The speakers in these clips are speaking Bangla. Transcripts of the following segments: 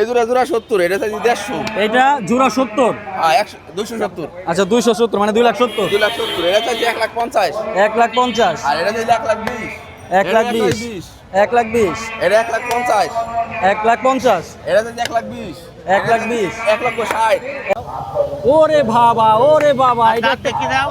এই জোড়া জোড়া সত্তর এটা চাইছি দেড়শো এটা জোড়া সত্তর হ্যাঁ সত্তর আচ্ছা দুইশো সত্তর মানে দুই লাখ সত্তর দুই লাখ সত্তর এটা চাইছি এক লাখ পঞ্চাশ এক লাখ পঞ্চাশ আর এটা চাইছি এক লাখ বিশ এক লাখ বিশ এক লাখ বিশ এটা এক লাখ পঞ্চাশ এক লাখ পঞ্চাশ এটা চাইছি এক লাখ বিশ এক লাখ বিশ। এক লক্ষ ষাট ওরে বাবা ওরে বাবা এটা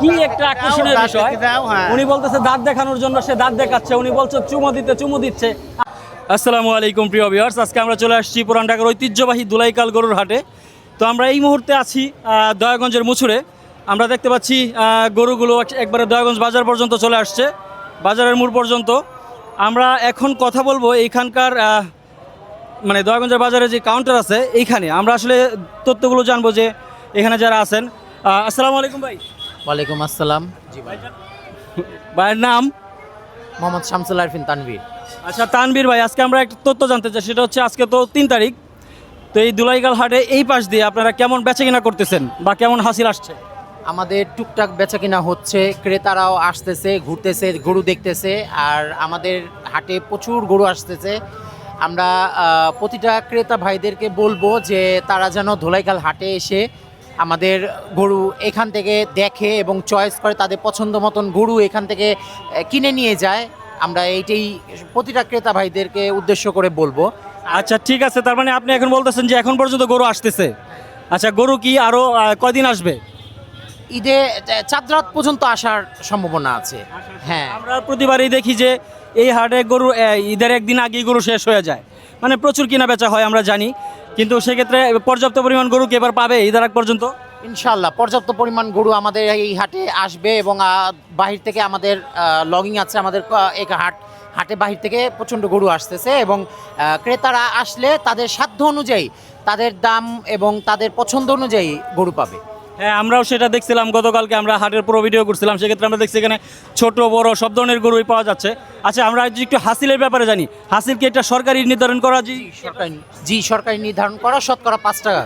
কি একটা আকর্ষণীয় বিষয় উনি বলতেছে দাঁত দেখানোর জন্য সে দাঁত দেখাচ্ছে উনি বলছে চুমো দিতে চুমো দিচ্ছে আসসালামু আলাইকুম প্রিয় ভিউয়ার্স আজকে আমরা চলে আসছি পুরান ঢাকার ঐতিহ্যবাহী দুলাইকাল গরুর হাটে। তো আমরা এই মুহূর্তে আছি দয়াগঞ্জের মুছুরে। আমরা দেখতে পাচ্ছি গরুগুলো একবারে দয়াগঞ্জ বাজার পর্যন্ত চলে আসছে বাজারের মূল পর্যন্ত। আমরা এখন কথা বলব এইখানকার মানে দয়াগঞ্জের বাজারে যে কাউন্টার আছে এইখানে। আমরা আসলে তথ্যগুলো জানব যে এখানে যারা আছেন। আসসালামু আলাইকুম ভাই। ওয়ালাইকুম আসসালাম। জি ভাই ভাইয়ের নাম? মোহাম্মদ শামসুল আরফিন তানভীর। আচ্ছা তানবীর ভাই, আজকে আমরা একটা তথ্য জানতে চাই, সেটা হচ্ছে আজকে তো তিন তারিখ। তো এই দুলাইগাল হাটে এই পাশ দিয়ে আপনারা কেমন বেচে কিনা করতেছেন বা কেমন হাসিল আসছে? আমাদের টুকটাক বেচা কিনা হচ্ছে, ক্রেতারাও আসতেছে, ঘুরতেছে, গরু দেখতেছে, আর আমাদের হাটে প্রচুর গরু আসতেছে। আমরা প্রতিটা ক্রেতা ভাইদেরকে বলব যে তারা যেন ধোলাইকাল হাটে এসে আমাদের গরু এখান থেকে দেখে এবং চয়েস করে তাদের পছন্দ মতন গরু এখান থেকে কিনে নিয়ে যায়। আমরা এইটাই প্রতিটা ক্রেতা ভাইদেরকে উদ্দেশ্য করে বলব। আচ্ছা ঠিক আছে তার মানে আপনি এখন বলতেছেন যে এখন পর্যন্ত গরু আসতেছে। আচ্ছা গরু কি আরও কয়দিন আসবে? ঈদে চাঁদ রাত পর্যন্ত আসার সম্ভাবনা আছে। হ্যাঁ। আমরা প্রতিবারই দেখি যে এই হাটে গরু ঈদের একদিন আগেই গরু শেষ হয়ে যায়। মানে প্রচুর কিনা বেচা হয় আমরা জানি। কিন্তু সেক্ষেত্রে পর্যাপ্ত পরিমাণ গরু কি এবার পাবে ঈদের আগ পর্যন্ত? ইনশাল্লাহ পর্যাপ্ত পরিমাণ গরু আমাদের এই হাটে আসবে এবং বাহির থেকে আমাদের লগিং আছে আমাদের ক- এই হাট হাটে বাহির থেকে প্রচণ্ড গরু আসতেছে এবং ক্রেতারা আসলে তাদের সাধ্য অনুযায়ী তাদের দাম এবং তাদের পছন্দ অনুযায়ী গরু পাবে। হ্যাঁ আমরাও সেটা দেখছিলাম গতকালকে আমরা হাটের পুরো ভিডিও করছিলাম সেক্ষেত্রে আমরা দেখছি এখানে ছোট বড় সব ধরনের গরুই পাওয়া যাচ্ছে। আচ্ছা আমরা যদি একটু হাসিলের ব্যাপারে জানি হাসিল কি একটা সরকারি নির্ধারণ করা? জি সরকারি জি সরকারি নির্ধারণ করা শতকরা পাঁচ টাকা।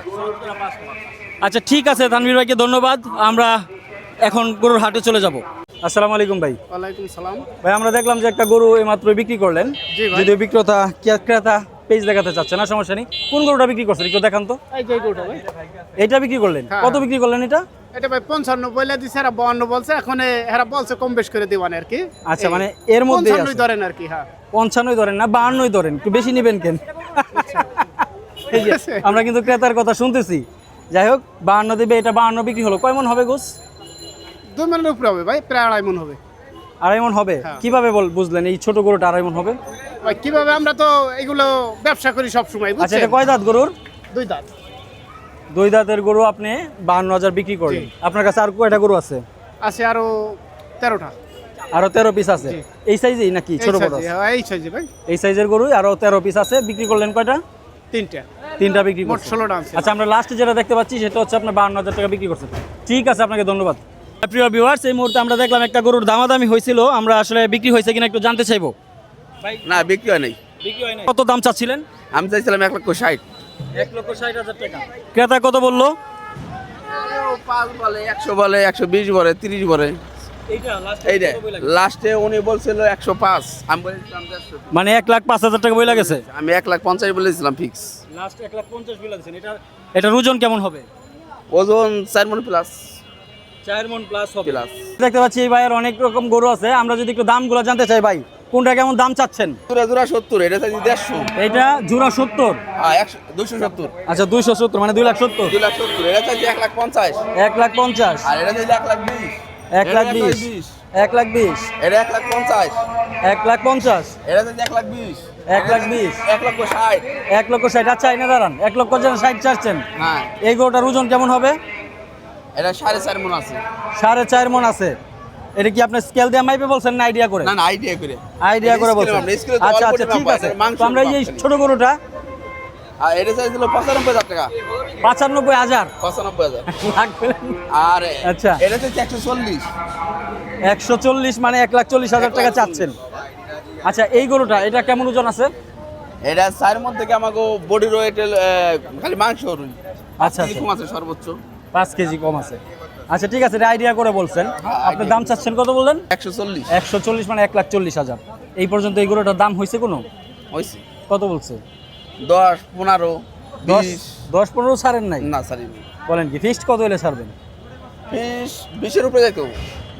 আচ্ছা ঠিক আছে তানভীর ভাইকে ধন্যবাদ। আমরা এখন গরুর হাটে চলে যাব। আসসালামু আলাইকুম ভাই। ওয়ালাইকুম সালাম। ভাই আমরা দেখলাম যে একটা গরু এইমাত্র বিক্রি করলেন। যদিও বিক্রেতা ক্রেতা পেজ দেখাতে চাচ্ছে না সমস্যা নেই। কোন গরুটা বিক্রি করছেন একটু দেখান তো। এই যে গরুটা ভাই। এটা বিক্রি করলেন? হ্যাঁ, কত। বিক্রি করলেন এটা? এটা ভাই পঞ্চান্ন বলে দিছে এরা বাউন্ন বলছে। এখন এরা বলছে কম বেশ করে দিবান আর কি। আচ্ছা, মানে এর মধ্যে পঞ্চান্নই ধরেন আর কি হ্যাঁ। পঞ্চান্নই ধরেন না বাহান্নই ধরেন একটু বেশি নেবেন কেন? যে, আমরা কিন্তু ক্রেতার কথা শুনতেছি। যাই হোক বাহান্ন দেবে এটা বাহান্ন বিক্রি হলো। কয় মন হবে গোস? দুই মনের উপরে হবে ভাই প্রায় আড়াই মন হবে। আড়াই মন হবে? হ্যাঁ। কীভাবে বল বুঝলেন এই ছোট গরুটা আড়াই মন হবে? ভাই কীভাবে আমরা তো এগুলো ব্যবসা করি সব সময় আচ্ছা এটা কয় দাঁত গরুর? দুই দাঁত দুই দাঁতের গরু আপনি বাহান্ন হাজার বিক্রি করলেন আপনার কাছে আর কয়টা গরু আছে? আছে আরও তেরোটা। আরও তেরো পিস আছে। এই সাইজেই নাকি? ছোট বড়? হ্যাঁ, এই সাইজে ভাই। এই সাইজের গরু আরও তেরো পিস আছে। বিক্রি করলেন কয়টা? তিনটা। তিনটা বিক্রি মোট ষোলোটা আছে আচ্ছা আমরা লাস্টে যেটা দেখতে পাচ্ছি সেটা হচ্ছে আপনার বাহান্ন হাজার টাকা বিক্রি করছেন ঠিক আছে আপনাকে ধন্যবাদ। প্রিয় ভিউয়ার্স এই মুহূর্তে আমরা দেখলাম একটা গরুর দামাদামি হয়েছিল। আমরা আসলে বিক্রি হয়েছে কিনা একটু জানতে চাইব। না বিক্রি হয় নাই। বিক্রি হয় কত দাম চাচ্ছিলেন? আমি চাইছিলাম এক লক্ষ ষাট। এক লক্ষ ষাট হাজার টাকা। ক্রেতা কত বলল? পাঁচ বলে একশো বলে একশো বিশ বলে তিরিশ বলে। এইটা লাস্টে উনি বলছিল একশো পাঁচ। আমি বলেছিলাম মানে এক লাখ পাঁচ হাজার টাকা বই লাগেছে? আমি এক লাখ পঞ্চাশ বলেছিলাম ফিক্স লাস্ট এক লাখ পঞ্চাশ বই লাগছেন এটা এটার ওজন কেমন হবে? ওজন চার মন প্লাস চার মন প্লাস হবে। প্লাস দেখতে পাচ্ছি এই ভাইয়ের অনেক রকম গরু আছে। আমরা যদি একটু দামগুলো জানতে চাই ভাই কোনটা কেমন দাম চাচ্ছেন? জোড়া জোড়া সত্তর এটা চাইছি দেড়শো। এটা জোড়া সত্তর? হ্যাঁ একশো দুশো সত্তর। আচ্ছা দুইশো সত্তর মানে দুই লাখ সত্তর? দুই লাখ সত্তর এটা চাইছি এক লাখ পঞ্চাশ। এক লাখ পঞ্চাশ। আর এটা চাইছি এক লাখ বিশ। এক লাখ বিশ। এক লাখ বিশ। এটা এক লাখ পঞ্চাশ। এক লাখ পঞ্চাশ। এটা এক লাখ বিশ। এক লাখ বিশ। এক লক্ষ ষাট। এক লক্ষ ষাট। আচ্ছা এনে দাঁড়ান। এক লক্ষ যেন ষাট চাচ্ছেন। হ্যাঁ। এই গরুটার ওজন কেমন হবে? এটা সাড়ে চার মন আছে। সাড়ে চার মন আছে। এটা কি আপনি স্কেল দিয়ে মাইপে বলছেন না আইডিয়া করে? না আইডিয়া করে। আইডিয়া করে বলছেন। আচ্ছা আচ্ছা ঠিক আছে। আমরা এই ছোট গরুটা আর এটা চাইছিল পঁচানব্বই হাজার টাকা। পাঁচানব্বই হাজার? পঁচানব্বই হাজার। আর আচ্ছা। এটা চাইছে একশো চল্লিশ। একশো চল্লিশ মানে এক লাখ চল্লিশ হাজার টাকা চাচ্ছেন। আচ্ছা এই গরুটা এটা কেমন ওজন আছে? এটা চার মধ্যে থেকে আমাকে বডির ওয়েট খালি মাংস আচ্ছা, আচ্ছা। কম আছে সর্বোচ্চ। পাঁচ কেজি কম আছে। আচ্ছা ঠিক আছে আইডিয়া করে বলছেন। হ্যাঁ, আপনি দাম চাচ্ছেন কত বললেন? একশো চল্লিশ। একশো চল্লিশ মানে এক লাখ চল্লিশ হাজার। এই পর্যন্ত এই গরুটার দাম হয়েছে কোনো? হয়েছে কত বলছে? দশ পনেরো দশ বিশ। দশ পনেরো ছাড়েন নাই? না সরি বলেন কি ফিক্সড কত হলে ছাড়বেন? বিশ বিশের উপরে যাইতো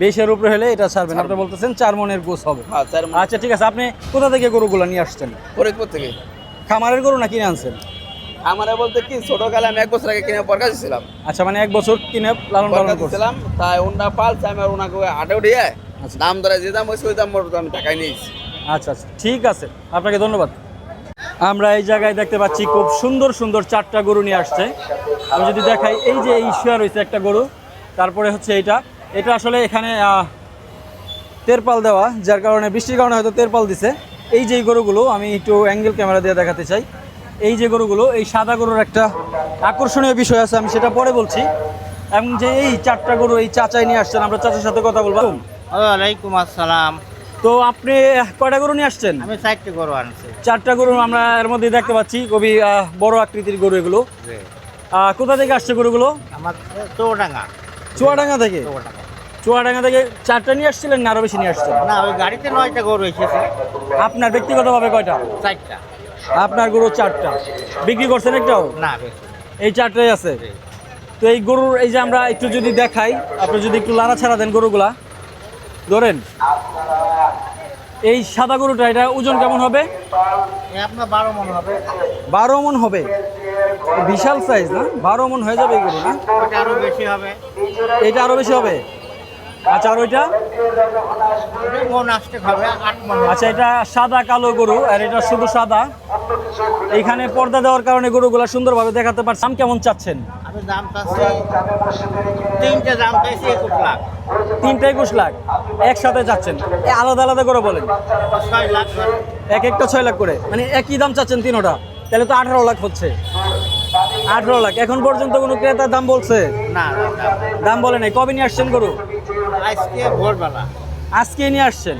বিশের উপরে হলে এটা ছাড়বেন। আপনি বলতেছেন চার মনের গোস হবে। হ্যাঁ আচ্ছা ঠিক আছে। আপনি কোথা থেকে গরুগুলো নিয়ে আসছেন? ফরিদপুর থেকে। খামারের গরু না কিনে আনছেন? আমার বলতে কি ছোটকালে আমি এক বছর আগে কিনে পরকা দিয়েছিলাম আচ্ছা মানে এক বছর কিনে লালন পালন করছেন। দিয়েছিলাম তাই ওনারা পালছে আমি ওনাকে হাটে উঠিয়ে আচ্ছা। দাম ধরে যে দাম হয়েছে ওই দাম আমি টাকায় নিয়েছি আচ্ছা আচ্ছা। ঠিক আছে। আপনাকে ধন্যবাদ। আমরা এই জায়গায় দেখতে পাচ্ছি খুব সুন্দর সুন্দর চারটা গরু নিয়ে আসছে। আমি যদি দেখাই, এই যে এই শুয়া রয়েছে একটা গরু, তারপরে হচ্ছে এইটা এটা আসলে এখানে তেরপাল দেওয়া, যার কারণে বৃষ্টির কারণে হয়তো তেরপাল দিছে। এই যে গরুগুলো, আমি একটু অ্যাঙ্গেল ক্যামেরা দিয়ে দেখাতে চাই। এই যে গরুগুলো, এই সাদা গরুর একটা আকর্ষণীয় বিষয় আছে, আমি সেটা পরে বলছি। এবং যে এই চারটা গরু, এই চাচাই নিয়ে আসছেন, আমরা চাচার সাথে কথা বলব। ওয়ালাইকুম আসসালাম। তো আপনি কয়টা গরু নিয়ে আসছেন? আমি চারটে গরু আনছি। চারটা গরু আমরা এর মধ্যে দেখতে পাচ্ছি খুবই বড় আকৃতির গরু এগুলো। কোথা থেকে আসছে গরুগুলো? আমার চৌডাঙ্গা। চুয়াডাঙ্গা থেকে? চুয়াডাঙ্গা থেকে চারটা নিয়ে আসছিলেন না আরও বেশি নিয়ে আসছেন? না ওই গাড়িতে নয়টা গরু এসেছে। আপনার ব্যক্তিগতভাবে কয়টা? চারটা। আপনার গরু চারটা। বিক্রি করছেন একটাও? না এই চারটাই আছে? তো এই গরুর এই যে আমরা একটু যদি দেখাই আপনি যদি একটু লাড়া ছাড়া দেন গরুগুলা ধরেন। এই সাদা গরুটা এটা ওজন কেমন হবে? আপনার বারো মন হবে। বারো মন হবে? বিশাল সাইজ না? বারো মন হয়ে যাবে এই গরু না? আরও বেশি হবে। এটা আরও বেশি হবে? আচ্ছা আর ওইটা। আচ্ছা এটা সাদা কালো গরু আর এটা শুধু সাদা। এইখানে পর্দা দেওয়ার কারণে গরুগুলা সুন্দরভাবে দেখাতে পারছি। দাম কেমন চাচ্ছেন? আমি দাম চাচ্ছি তিনটে দাম চাইছি একুশ লাখ। তিনটা একুশ লাখ। একসাথে যাচ্ছেন আলাদা আলাদা করে বলেন। এক একটা ছয় লাখ করে। মানে একই দাম চাচ্ছেন তিনোটা তাহলে তো আঠারো লাখ হচ্ছে। আঠারো লাখ। এখন পর্যন্ত কোনো ক্রেতার দাম বলছে? না দাম। বলে নাই। কবে নিয়ে আসছেন গরু? আজকে ভোরবেলা। আজকে নিয়ে আসছেন।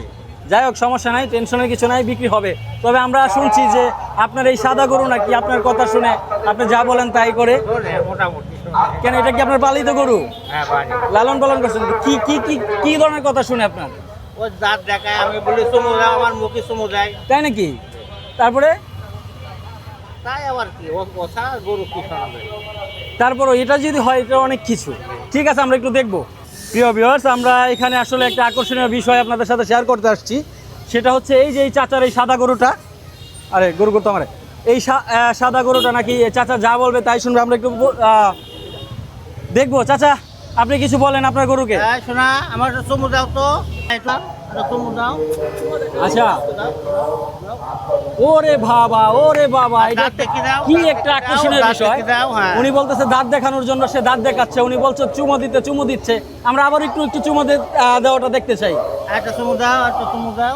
যাই হোক সমস্যা নাই টেনশনের কিছু নাই বিক্রি হবে। তবে আমরা শুনছি যে আপনার এই সাদা গরু নাকি আপনার কথা শুনে আপনি যা বলেন তাই করে। মোটামুটি। কেন এটা কি আপনার পালিত গরু? হ্যাঁ লালন পালন করছেন। কি কি কি কি ধরনের কথা শুনে আপনার? ও দাঁত দেখায় আমি বলি চুমু দাও আমার মুখে চুমু দেয়। তাই নাকি? তারপরে? তাই আবার কি ওসা গরু কি শোনাবে তারপরও এটা যদি হয় এটা অনেক কিছু। ঠিক আছে আমরা একটু দেখব। প্রিয় ভিউয়ার্স আমরা এখানে আসলে একটা আকর্ষণীয় বিষয় আপনাদের সাথে শেয়ার করতে আসছি। সেটা হচ্ছে এই যে এই চাচার এই সাদা গরুটা। আরে গরু করতো আমার। এই সাদা গরুটা নাকি চাচা যা বলবে তাই শুনবে। আমরা একটু দেখব চাচা আপনি কিছু বলেন আপনার গরুকে। শোনা আমার চুমু দাও তো। এটা একটা চুমু দাও। আচ্ছা। ওরে বাবা ওরে বাবা এটা কি একটা আকর্ষণীয় বিষয়। হ্যাঁ। উনি বলতেছে দাঁত দেখানোর জন্য সে দাঁত দেখাচ্ছে। উনি বলছে চুমো দিতে চুমো দিচ্ছে। আমরা আবার একটু একটু চুমো দেওয়াটা দেখতে চাই। একটা চুমু দাও একটা চুমু দাও।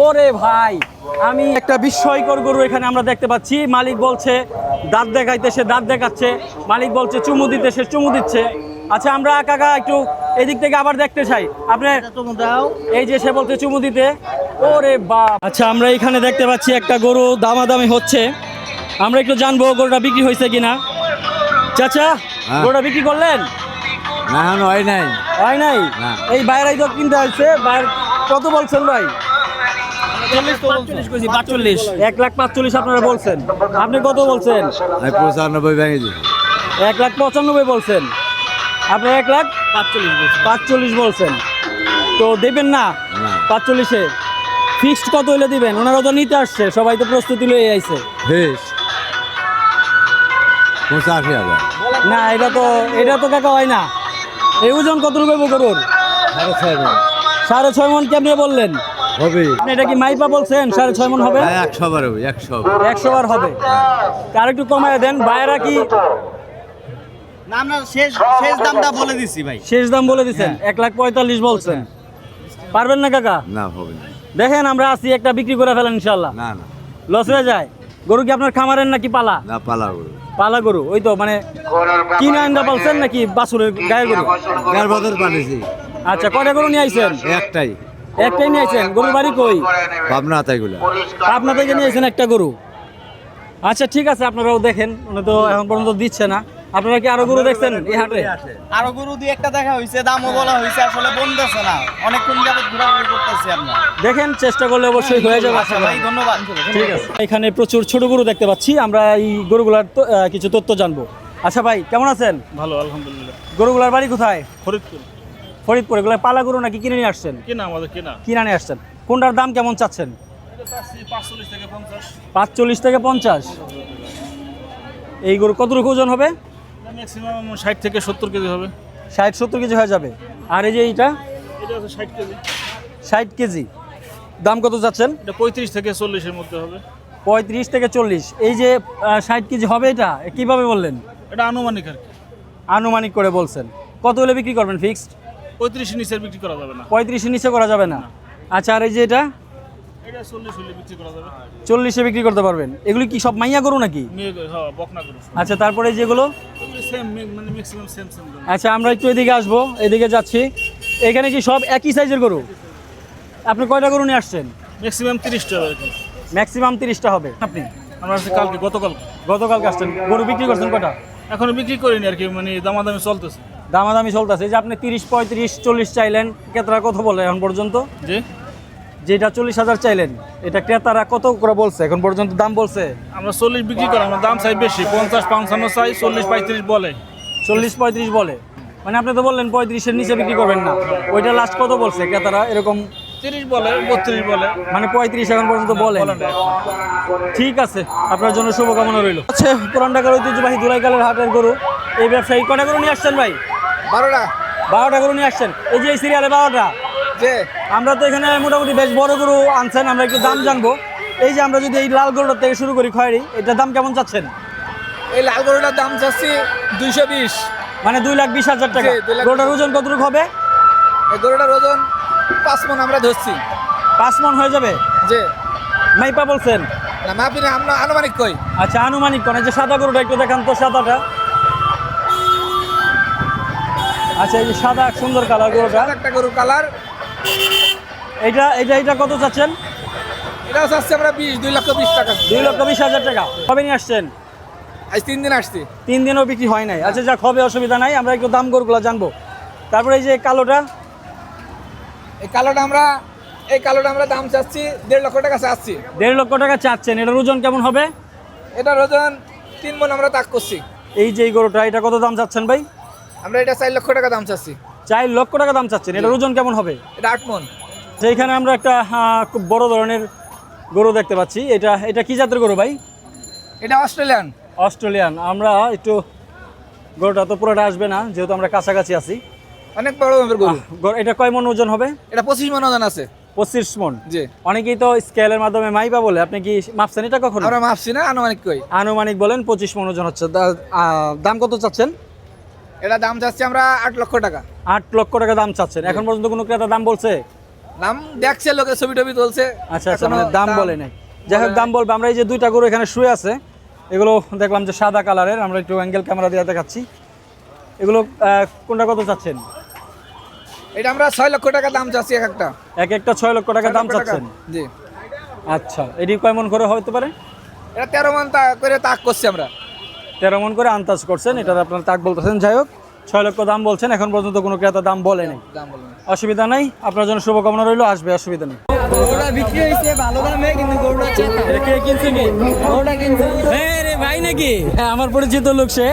ওরে ভাই আমি একটা বিস্ময়কর গরু এখানে আমরা দেখতে পাচ্ছি। মালিক বলছে দাঁত দেখাইতে সে দাঁত দেখাচ্ছে। মালিক বলছে চুমু দিতে সে চুমু দিচ্ছে। আচ্ছা আমরা কাকা একটু এদিক থেকে আবার দেখতে চাই। আপনি একটা চুমু দাও। এই যে সে বলতে চুমু দিতে। ওরে বাপ। আচ্ছা আমরা এখানে দেখতে পাচ্ছি একটা গরু দামাদামি হচ্ছে। আমরা একটু জানব গরুটা বিক্রি হয়েছে কিনা। চাচা গরুটা বিক্রি করলেন? না হয় নাই। হয় নাই? এই বাইরেই তো কিনতে আসছে বাইরে কত বলছেন ভাই? এক লাখ পাঁচচল্লিশ আপনারা বলছেন। আপনি কত বলছেন? পঁচানব্বই ভেঙে এক লাখ পঁচানব্বই বলছেন। আপনি এক লাখ পাঁচচল্লিশ পাঁচচল্লিশ বলছেন। তো দেবেন না? পাঁচচল্লিশে। ফিক্সড কত হইলে দিবেন? ওনারা তো নিতে আসছে সবাই তো প্রস্তুতি লয়ে আইছে। বেশ পঁচাশি হাজার। না এটা তো এটা তো কাকা হয় না। এই ওজন কত রুপে গরুর সাড়ে ছয়। সাড়ে মন কেমনি বললেন? হবে। এটা কি মাইপা বলছেন? সাড়ে ছয় মন হবে? হ্যাঁ, একশো বার হবে একশো একশো বার হবে। আর একটু কমায় দেন। বাইরা কি শেষ শেষ দামটা বলে দিছি ভাই। শেষ দাম বলে দিচ্ছেন এক লাখ পঁয়তাল্লিশ বলছেন। পারবেন না কাকা? না হবে না। দেখেন আমরা আসি একটা বিক্রি করে ফেলেন ইনশাল্লাহ না না। লস হয়ে যায়। গরু কি আপনার খামারের নাকি পালা? না পালা গরু। পালা গরু। ওই তো মানে কিনে আন্দা পালছেন নাকি বাছুরের গায়ের গরু? গার বদল পালিয়েছি আচ্ছা কটা গরু নিয়ে আইছেন? একটাই। একটাই নিয়ে আইছেন গরুর বাড়ি কই? পাবনা তাইগুলা আপনা থেকে নিয়ে আইছেন একটা গরু। আচ্ছা ঠিক আছে আপনারাও দেখেন। উনি তো এখন পর্যন্ত দিচ্ছে না। আপনারা কি আরও গরু দেখছেন এই হাটে? আরও গরু দিয়ে একটা দেখা হয়েছে দামও বলা হয়েছে আসলে বন্ধছে না। অনেকক্ষণ যাবত ঘোরাঘুরি করতেছি আমরা। দেখেন চেষ্টা করলে অবশ্যই হয়ে যাবে আশা আচ্ছা করি। ভাই ধন্যবাদ। ঠিক আছে। এখানে প্রচুর ছোট গরু দেখতে পাচ্ছি। আমরা এই গরুগুলার কিছু তথ্য জানব। আচ্ছা ভাই কেমন আছেন? ভালো আলহামদুলিল্লাহ। গরুগুলার বাড়ি কোথায়? ফরিদপুর। ফরিদপুর এগুলো পালা গরু নাকি কিনে নিয়ে আসছেন? কেনা আমাদের কেনা। কিনে নিয়ে আসছেন। কোনটার দাম কেমন চাচ্ছেন? পাঁচচল্লিশ থেকে পঞ্চাশ। পাঁচচল্লিশ থেকে পঞ্চাশ। এই গরু কতটুকু ওজন হবে? ম্যাক্সিমাম ষাট থেকে সত্তর কেজি হবে। ষাট সত্তর কেজি হয়ে যাবে। আর এই যে এইটা? ষাট কেজি। ষাট কেজি। দাম কত যাচ্ছেন এটা পঁয়ত্রিশ থেকে চল্লিশের মধ্যে হবে। পঁয়ত্রিশ থেকে চল্লিশ। এই যে ষাট কেজি হবে এটা কীভাবে বললেন? এটা আনুমানিক আর কি। আনুমানিক করে বলছেন। কত হলে বিক্রি করবেন ফিক্সড? পঁয়ত্রিশের নিচে বিক্রি করা যাবে না। পঁয়ত্রিশের নিচে করা যাবে না। আচ্ছা আর এই যে এটা? এটা চল্লিশ বিক্রি করা যাবে। চল্লিশে বিক্রি করতে পারবেন। এগুলি কি সব মাইয়া গরু নাকি? হ্যাঁ আচ্ছা তারপরে যেগুলো? সেম মানে আচ্ছা আমরা একটু এদিকে আসব এদিকে যাচ্ছি। এখানে কি সব একই সাইজের গরু? আপনি কয়টা গরু নিয়ে আসছেন? ম্যাক্সিমাম তিরিশটা হবে ম্যাক্সিমাম তিরিশটা হবে। আপনি? আমরা কালকে গতকাল। গতকালকে আসছেন। গরু বিক্রি করছেন কটা? এখনও বিক্রি করিনি আর কি মানে দামাদামি চলতেছে। দামাদামি চলতেছে। যে আপনি তিরিশ পঁয়ত্রিশ চল্লিশ চাইলেন ক্রেতারা কত বলে এখন পর্যন্ত? যে যেটা চল্লিশ হাজার চাইলেন এটা ক্রেতারা কত করে বলছে? এখন পর্যন্ত দাম বলছে? আমরা চল্লিশ বিক্রি করি আমরা দাম চাই বেশি পঞ্চাশ পঞ্চান্ন চাই চল্লিশ পঁয়ত্রিশ বলে। চল্লিশ পঁয়ত্রিশ বলে। মানে আপনি তো বললেন পঁয়ত্রিশের নিচে বিক্রি করবেন না। ওইটা লাস্ট কত বলছে ক্রেতারা? এরকম তিরিশ বলে বত্রিশ বলে। মানে পঁয়ত্রিশ এখন পর্যন্ত বলেন। ঠিক আছে আপনার জন্য শুভকামনা রইল। আচ্ছা। পুরান ঢাকার ঐতিহ্যবাহী দুলাইকালের হাটের গরু এই ব্যবসায়ী কটা গরু নিয়ে আসছেন ভাই? বারোটা? বারোটা গরু নিয়ে আসছেন। এই যে এই সিরিয়ালে বারোটা। যে? আমরা তো এখানে মোটামুটি বেশ বড় গরু আনছেন আমরা একটু দাম জানব। এই যে আমরা যদি এই লাল গরুটা থেকে শুরু করি খয়েরি এটার দাম কেমন চাচ্ছেন? এই লাল গরুটার দাম চাচ্ছি দুইশো বিশ। মানে দুই লাখ বিশ হাজার টাকা। গরুটার ওজন কতটুকু হবে? এই গরুটার ওজন পাঁচ মন আমরা ধরছি। পাঁচ মন হয়ে যাবে? যে মাইপা বলছেন? না মাপি না আমরা আনুমানিক কই? আচ্ছা আনুমানিক কোন যে সাদা গরুটা একটু দেখান তো সাদাটা। আচ্ছা এই যে সাদা সুন্দর কালার গরুটা একটা গরু কালার এটা এটা এটা কত চাচ্ছেন? এটা চাচ্ছি আমরা বিশ দুই লক্ষ বিশ টাকা। দুই লক্ষ বিশ হাজার টাকা। কবে নিয়ে আসছেন? আজ তিন দিন আসছি। তিন দিনও বিক্রি হয় নাই। আচ্ছা যাক হবে অসুবিধা নাই। আমরা একটু দাম গরুগুলো জানব। তারপরে এই যে কালোটা? এই কালোটা আমরা এই কালোটা আমরা দাম চাচ্ছি দেড় লক্ষ টাকা চাচ্ছি। দেড় লক্ষ টাকা চাচ্ছেন। এটার ওজন কেমন হবে? এটার ওজন তিন মন আমরা তাক করছি। এই যে এই গরুটা এটা কত দাম চাচ্ছেন ভাই? আমরা এটা চার লক্ষ টাকা দাম চাচ্ছি। চার লক্ষ টাকা দাম চাচ্ছেন। এটার ওজন কেমন হবে? এটা আট মন। সেইখানে আমরা একটা খুব বড় ধরনের গরু দেখতে পাচ্ছি। এটা এটা কি জাতের গরু ভাই? এটা অস্ট্রেলিয়ান। অস্ট্রেলিয়ান। আমরা একটু গরুটা তো পুরোটা আসবে না যেহেতু আমরা কাছাকাছি আছি। অনেক বড় মাপের গরু। এটা কয় মন ওজন হবে? এটা পঁচিশ মন ওজন আছে। পঁচিশ মন। জি। অনেকেই তো স্কেলের মাধ্যমে মাইবা বলে। আপনি কি মাপছেন এটা কখন? আমরা মাপছি না আনুমানিক কই। আনুমানিক বলেন পঁচিশ মন ওজন হচ্ছে। দাম কত চাচ্ছেন? এটা দাম চাচ্ছি আমরা আট লক্ষ টাকা। আট লক্ষ টাকা দাম চাচ্ছেন। এখন পর্যন্ত কোনো ক্রেতা দাম বলছে? দাম দেখছে লোকে ছবি টবি তুলছে। আচ্ছা আচ্ছা মানে দাম বলে নাই। যাই হোক দাম বলবে। আমরা এই যে দুইটা গরু এখানে শুয়ে আছে এগুলো দেখলাম যে সাদা কালারের। আমরা একটু অ্যাঙ্গেল ক্যামেরা দিয়ে দেখাচ্ছি। এগুলো কোনটা কত চাচ্ছেন? এটা আমরা ছয় লক্ষ টাকা দাম চাচ্ছি এক একটা। এক একটা ছয় লক্ষ টাকা দাম চাচ্ছেন? জি। আচ্ছা এটি কয় মন করে হতে পারে? এটা তেরো মান তা- করে তাক করছি আমরা। তেরো মন করে আন্দাজ করছেন এটা আপনার তাক বলতেছেন। যাই হোক ছয় লক্ষ দাম বলছেন এখন পর্যন্ত কোনো ক্রেতা দাম বলে নেই। অসুবিধা নাই আপনার জন্য শুভকামনা রইল আসবে অসুবিধা নেই। গরুটা বিক্রি হয়েছে ভালো দামে কিন্তু গরুটা কে কিনছে কি? গরুটা কিনছে। হ্যাঁ রে ভাই নাকি? হ্যাঁ আমার পরিচিত লোক সে।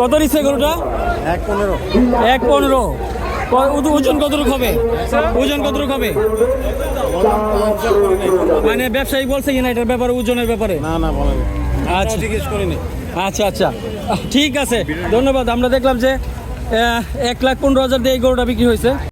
কত নিচ্ছে গরুটা? এক পনেরো। এক পনেরো। ওজন কতটুক হবে? ওজন কতটুক হবে? মানে ব্যবসায়ী বলছে কিনা এটার ব্যাপারে ওজনের ব্যাপারে? না না বলেন আচ্ছা। জিজ্ঞেস করিনি। আচ্ছা আচ্ছা। ঠিক আছে, ধন্যবাদ। আমরা দেখলাম যে এক লাখ পনেরো হাজার দিয়ে এই গরুটা বিক্রি হয়েছে।